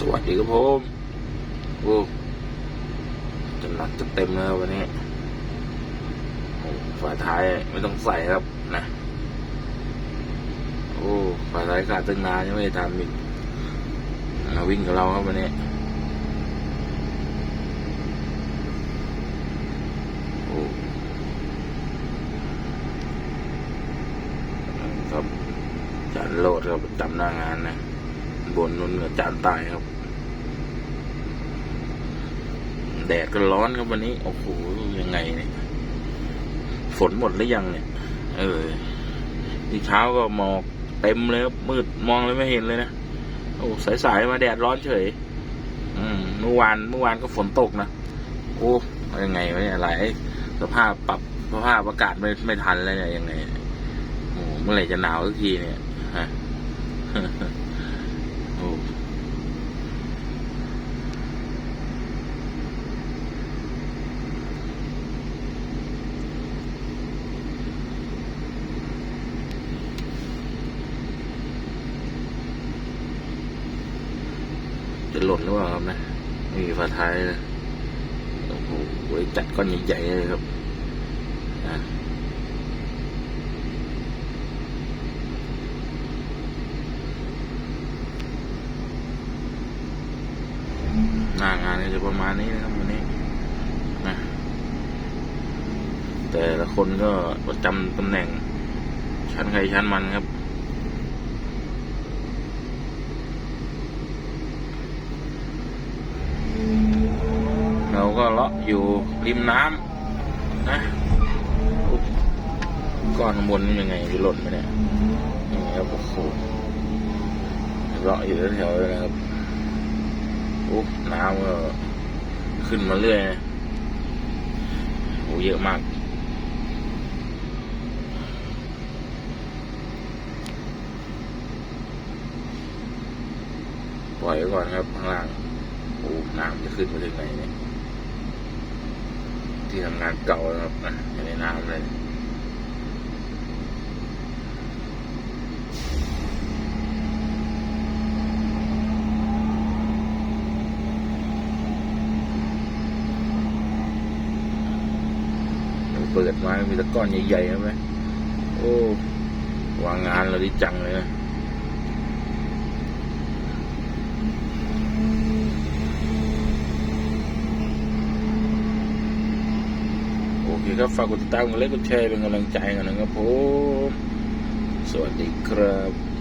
สวัสดีครับผมโอ้จะหนักจะเต็มแล้ววันนี้โอ้ฝาท้ายไม่ต้องใส่ครับนะ โอ้ฝาท้ายขาดตั้งนานยังไม่ได้ทำอีกมาวิ่งกับเราครับวันนี้โอ้ครับจานโลดครับประจำหน้างานนะ บนนู้นกับจานตายครับ แดดก็ร้อนครับวันนี้ โอ้โห ยังไงเนี่ย ฝนหมดหรือยังเนี่ย เออ ที่เช้าก็หมอกเต็มเลยครับมืดมองเลยไม่เห็นเลยนะ โอ้สายๆมาแดดร้อนเฉย อืม เมื่อวานเมื่อวานก็ฝนตกนะ โอ้ยังไงวะเนี่ยหลายสภาพปรับสภาพอากาศไม่ไม่ทันเลยเนี่ยยังไงโอ้เมื่อไหร่จะหนาวสักทีเนี่ยฮะ โอ้จะหล่นหรือเปล่าครับนะไม่มีฝาท้ายเลยโอ้โหจัดก้อนใหญ่ๆเลยครับอะ น้างานก็จะประมาณนี้นะครับวันนี้นะแต่ละคนก็ประจำตำแหน่ง ชั้นใครชั้นมันครับเราก็เลาะอยู่ริมน้ำนะก้อนข้างบนยังไงจะหล่นไหมเนี่ยนี่ครับโอ้โหเลาะอยู่แถวๆเลยนะครับุ๊บน้ำก็ขึ้นมาเรื่อยนะโอ้เยอะมาก ปล่อยก่อนครับข้างล่างโอ้น้ำจะขึ้นมาถึงไหนเนี่ยที่ทำงานเก่านะครับนะอยู่ในน้ำเลย เปิดมา มีตะก้อนใหญ่ๆใช่ไหมโอ้วางงานเราดีจังเลยนะโอเคครับ ฝากกดติดตามกดไลค์กดแชร์เป็นกำลังใจกันนะครับผม สวัสดีครับ